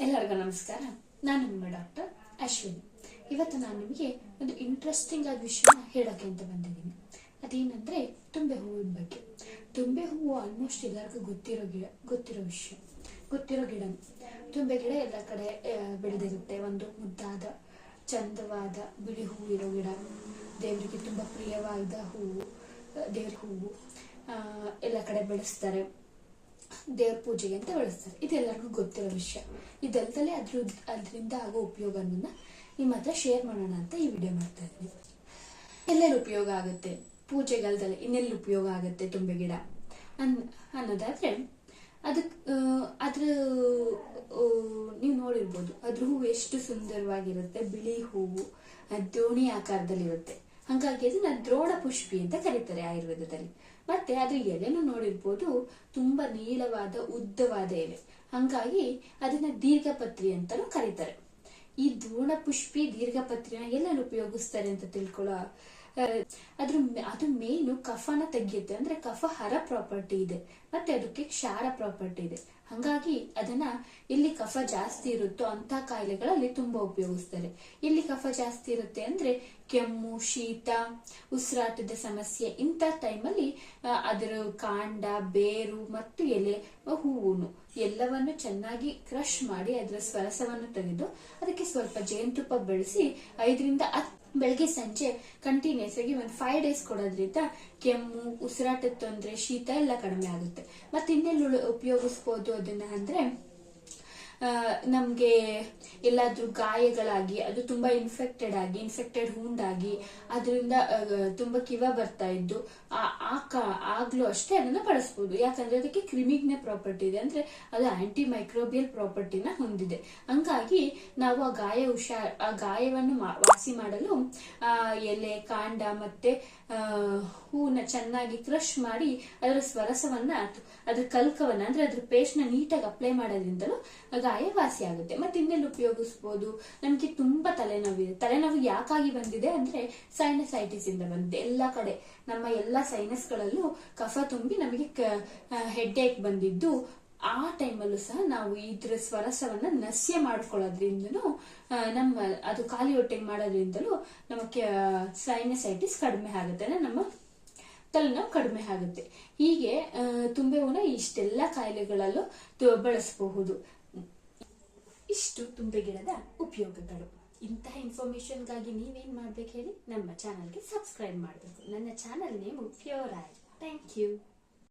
ಎಲ್ಲರಿಗೂ ನಮಸ್ಕಾರ. ನಾನು ನಿಮ್ಮ ಡಾಕ್ಟರ್ ಅಶ್ವಿನಿ. ಇವತ್ತು ನಾನು ನಿಮಗೆ ಒಂದು ಇಂಟ್ರೆಸ್ಟಿಂಗ್ ಆದ ವಿಷಯನ ಹೇಳೋಕೆ ಅಂತ ಬಂದಿದ್ದೀನಿ. ಅದೇನಂದ್ರೆ ತುಂಬೆ ಹೂವಿನ ಬಗ್ಗೆ. ತುಂಬೆ ಹೂವು ಆಲ್ಮೋಸ್ಟ್ ಎಲ್ಲರಿಗೂ ಗೊತ್ತಿರೋ ಗಿಡ, ಗೊತ್ತಿರೋ ವಿಷಯ. ಗೊತ್ತಿರೋ ಗಿಡ. ತುಂಬೆ ಗಿಡ ಎಲ್ಲ ಕಡೆ ಬೆಳೆದಿರುತ್ತೆ. ಒಂದು ಮುದ್ದಾದ, ಚಂದವಾದ ಬಿಳಿ ಹೂವು ಇರೋ ಗಿಡ. ದೇವರಿಗೆ ತುಂಬ ಪ್ರಿಯವಾದ ಹೂವು ದೇವ್ರ ಹೂವು ಎಲ್ಲ ಕಡೆ ಬೆಳೆಸ್ತಾರೆ. ದೇವ್ರ ಪೂಜೆಗೆ ಅಂತ ಬಳಸ್ತಾರೆ. ಇದೆಲ್ಲರಿಗೂ ಗೊತ್ತಿರೋ ವಿಷಯ. ಇದಲ್ದಲೆ ಅದ್ರ ಅದರಿಂದ ಆಗೋ ಉಪಯೋಗವನ್ನ ನಿಮ್ಮ ಹತ್ರ ಶೇರ್ ಮಾಡೋಣ ಅಂತ ಈ ವಿಡಿಯೋ ಮಾಡ್ತಾ ಇದ್ದೀನಿ. ಎಲ್ಲೆಲ್ಲಿ ಉಪಯೋಗ ಆಗುತ್ತೆ? ಪೂಜೆಗಾಲದಲ್ಲಿ ಇನ್ನೆಲ್ಲಿ ಉಪಯೋಗ ಆಗುತ್ತೆ ತುಂಬೆ ಗಿಡ? ಅನ್, ಅನ್ನೋದಾದ್ರೆ ಅದಕ್ಕೆ ಅದ್ರ ನೀವು ನೋಡಿರ್ಬೋದು. ಅದ್ರ ಹೂವು ಎಷ್ಟು ಸುಂದರವಾಗಿರುತ್ತೆ. ಬಿಳಿ ಹೂವು ದೋಣಿ ಆಕಾರದಲ್ಲಿರುತ್ತೆ. ಹಾಗಾಗಿ ಅದನ್ನ ದ್ರೋಣ ಪುಷ್ಪಿ ಅಂತ ಕರೀತಾರೆ ಆಯುರ್ವೇದದಲ್ಲಿ. ಮತ್ತೆ ಅದ್ರ ಎಲೆನು ನೋಡಿರ್ಬೋದು, ತುಂಬಾ ನೀಳವಾದ ಉದ್ದವಾದ ಎಲೆ. ಹಂಗಾಗಿ ಅದನ್ನ ದೀರ್ಘಪತ್ರಿ ಅಂತಾನೂ ಕರೀತಾರೆ. ಈ ದ್ರೋಣ ಪುಷ್ಪಿ ದೀರ್ಘಪತ್ರಿನ ಎಲ್ಲೆಲ್ಲಿ ಉಪಯೋಗಿಸ್ತಾರೆ ಅಂತ ತಿಳ್ಕೊಳ್ಳೋ ಅದ್ರ ಅದು ಮೇನು ಕಫನ ತೆಗೆಯುತ್ತೆ. ಅಂದ್ರೆ ಕಫ ಹರ ಪ್ರಾಪರ್ಟಿ ಇದೆ. ಮತ್ತೆ ಅದಕ್ಕೆ ಕ್ಷಾರ ಪ್ರಾಪರ್ಟಿ ಇದೆ. ಹಂಗಾಗಿ ಅದನ್ನ ಇಲ್ಲಿ ಕಫ ಜಾಸ್ತಿ ಇರುತ್ತೋ ಅಂತ ಕಾಯಿಲೆಗಳಲ್ಲಿ ತುಂಬಾ ಉಪಯೋಗಿಸ್ತಾರೆ. ಇಲ್ಲಿ ಕಫ ಜಾಸ್ತಿ ಇರುತ್ತೆ ಅಂದ್ರೆ ಕೆಮ್ಮು, ಶೀತ, ಉಸಿರಾಟದ ಸಮಸ್ಯೆ ಇಂಥ ಟೈಮಲ್ಲಿ ಅದರ ಕಾಂಡ, ಬೇರು ಮತ್ತು ಎಲೆ ಹೂವುನು ಎಲ್ಲವನ್ನು ಚೆನ್ನಾಗಿ ಕ್ರಶ್ ಮಾಡಿ ಅದರ ಸ್ವರಸವನ್ನು ತೆಗೆದು ಅದಕ್ಕೆ ಸ್ವಲ್ಪ ಜೇನುತುಪ್ಪ ಬೆಳೆಸಿ ಐದರಿಂದ ಹತ್ತು ಬೆಳಗ್ಗೆ ಸಂಜೆ ಕಂಟಿನ್ಯೂಸ್ ಆಗಿ ಒಂದು ಫೈವ್ ಡೇಸ್ ಕೊಡೋದ್ರಿಂದ ಕೆಮ್ಮು, ಉಸಿರಾಟದ ತೊಂದರೆ, ಶೀತ ಎಲ್ಲ ಕಡಿಮೆ ಆಗುತ್ತೆ. ಮತ್ತೆ ಇನ್ನೆಲ್ಲ ಉಪಯೋಗಿಸ್ಬೋದು ಅದನ್ನ ಅಂದ್ರೆ ನಮ್ಗೆ ಎಲ್ಲಾದ್ರೂ ಗಾಯಗಳಾಗಿ, ಅದು ತುಂಬಾ ಇನ್ಫೆಕ್ಟೆಡ್ ಆಗಿ ಇನ್ಫೆಕ್ಟೆಡ್ ಹೂಂಡ್ ಆಗಿ, ಅದರಿಂದ ತುಂಬಾ ಕಿವ ಬರ್ತಾ ಇದ್ದು, ಆ- ಕಾ ಅಷ್ಟೇ ಅದನ್ನ ಬಳಸ್ಬೋದು. ಯಾಕಂದ್ರೆ ಅದಕ್ಕೆ ಕ್ರಿಮಿಗ್ನ ಪ್ರಾಪರ್ಟಿ ಇದೆ. ಅಂದ್ರೆ ಅದು ಆಂಟಿ ಮೈಕ್ರೋಬಿಯಲ್ ಪ್ರಾಪರ್ಟಿನ ಹೊಂದಿದೆ. ಹಂಗಾಗಿ ನಾವು ಆ ಗಾಯ ಹುಷಾರ್ ಆ ಗಾಯವನ್ನು ವಾಸಿ ಮಾಡಲು ಎಲೆ, ಕಾಂಡ ಮತ್ತೆ ಹೂವನ್ನ ಚೆನ್ನಾಗಿ ಕ್ರಶ್ ಮಾಡಿ, ಅದರ ಸ್ವರಸವನ್ನ, ಅದ್ರ ಕಲ್ಕವನ್ನ, ಅಂದ್ರೆ ಅದ್ರ ಪೇಸ್ಟ್ನ ನೀಟಾಗಿ ಅಪ್ಲೈ ಮಾಡೋದ್ರಿಂದಲೂ ಆ ಗಾಯ ವಾಸಿ ಆಗುತ್ತೆ. ಮತ್ತೆ ಇನ್ನೆಲ್ಲಿ ಉಪಯೋಗಿಸ್ಬೋದು? ನಮ್ಗೆ ತುಂಬಾ ತಲೆನೋವಿದೆ ತಲೆನೋವು ಯಾಕಾಗಿ ಬಂದಿದೆ ಅಂದ್ರೆ ಸೈನಸೈಟಿಸ್ ಇಂದ ಬಂದಿದೆ. ಎಲ್ಲಾ ಕಡೆ, ನಮ್ಮ ಎಲ್ಲಾ ಸೈನಸ್ ಗಳಲ್ಲೂ ಕಫ ತುಂಬಿ ನಮಗೆ ಹೆಡ್ ಏಕ್ ಬಂದಿದ್ದು. ಆ ಟೈಮಲ್ಲೂ ಸಹ ನಾವು ಇದ್ರ ಸ್ವರಸವನ್ನ ನಸ್ಯ ಮಾಡ್ಕೊಳ್ಳೋದ್ರಿಂದನೂ ನಮ್ಮ, ಅದು ಖಾಲಿ ಹೊಟ್ಟೆಗೆ ಮಾಡೋದ್ರಿಂದಲೂ ನಮಗೆ ಸೈನಸೈಟಿಸ್ ಕಡಿಮೆ ಆಗುತ್ತೆ. ನಮ್ಮ ತಲೆನೋವು ಕಡಿಮೆ ಆಗುತ್ತೆ. ಹೀಗೆ ತುಂಬೆ ಹೂನ ಇಷ್ಟೆಲ್ಲ ಕಾಯಿಲೆಗಳಲ್ಲೂ ಬಳಸಬಹುದು. ಇಷ್ಟು ತುಂಬೆ ಗಿಡದ ಉಪಯೋಗಗಳು. ಇಂತಹ ಇನ್ಫಾರ್ಮೇಶನ್ಗಾಗಿ ನೀವೇನ್ ಮಾಡ್ಬೇಕು ಹೇಳಿ? ನಮ್ಮ ಚಾನಲ್ಗೆ ಸಬ್ಸ್ಕ್ರೈಬ್ ಮಾಡಬೇಕು. ನನ್ನ channel name pure I thank you